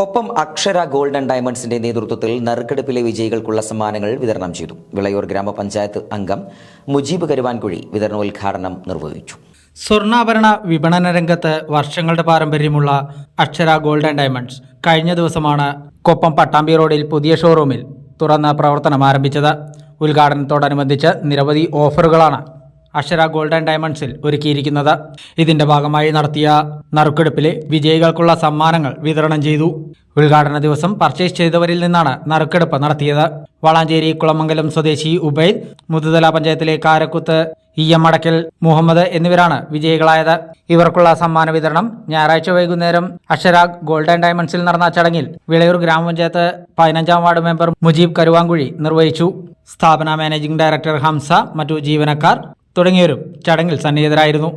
കൊപ്പം അക്ഷര ഗോൾഡൻ ഡയമണ്ട്സിന്റെ നേതൃത്വത്തിൽ നറുക്കെടുപ്പിലെ വിജയികൾക്കുള്ള സമ്മാനങ്ങൾ വിതരണം ചെയ്തു. വിളയൂർ ഗ്രാമപഞ്ചായത്ത് അംഗം മുജീബ് കരുവാൻകുഴി വിതരണോദ്ഘാടനം നിർവഹിച്ചു. സ്വർണാഭരണ വിപണന രംഗത്ത് വർഷങ്ങളുടെ പാരമ്പര്യമുള്ള അക്ഷര ഗോൾഡൻ ഡയമണ്ട്സ് കഴിഞ്ഞ ദിവസമാണ് കൊപ്പം പട്ടാമ്പി റോഡിൽ പുതിയ ഷോറൂമിൽ തുറന്ന പ്രവർത്തനം ആരംഭിച്ചത്. ഉദ്ഘാടനത്തോടനുബന്ധിച്ച് നിരവധി ഓഫറുകളാണ് അക്ഷര ഗോൾഡ് ആൻഡ് ഡയമണ്ട്സിൽ ഒരുക്കിയിരിക്കുന്നത്. ഇതിന്റെ ഭാഗമായി നടത്തിയ നറുക്കെടുപ്പിലെ വിജയികൾക്കുള്ള സമ്മാനങ്ങൾ വിതരണം ചെയ്തു. ഉദ്ഘാടന ദിവസം പർച്ചേസ് ചെയ്തവരിൽ നിന്നാണ് നറുക്കെടുപ്പ് നടത്തിയത്. വളാഞ്ചേരി കുളമംഗലം സ്വദേശി ഉബൈദ് മുതുതല പഞ്ചായത്തിലെ കാരക്കുത്ത് ഇ എം അടക്കൽ മുഹമ്മദ് എന്നിവരാണ് വിജയികളായത്. ഇവർക്കുള്ള സമ്മാന വിതരണം ഞായറാഴ്ച വൈകുന്നേരം അക്ഷര ആൻഡ് ഡയമണ്ട്സിൽ നടന്ന ചടങ്ങിൽ വിളയൂർ ഗ്രാമപഞ്ചായത്ത് പതിനഞ്ചാം വാർഡ് മെമ്പർ മുജീബ് കരുവാങ്കുഴി നിർവഹിച്ചു. സ്ഥാപന മാനേജിംഗ് ഡയറക്ടർ ഹംസ മറ്റു ജീവനക്കാർ തുടങ്ങിയവരും ചടങ്ങിൽ സന്നിഹിതരായിരുന്നു.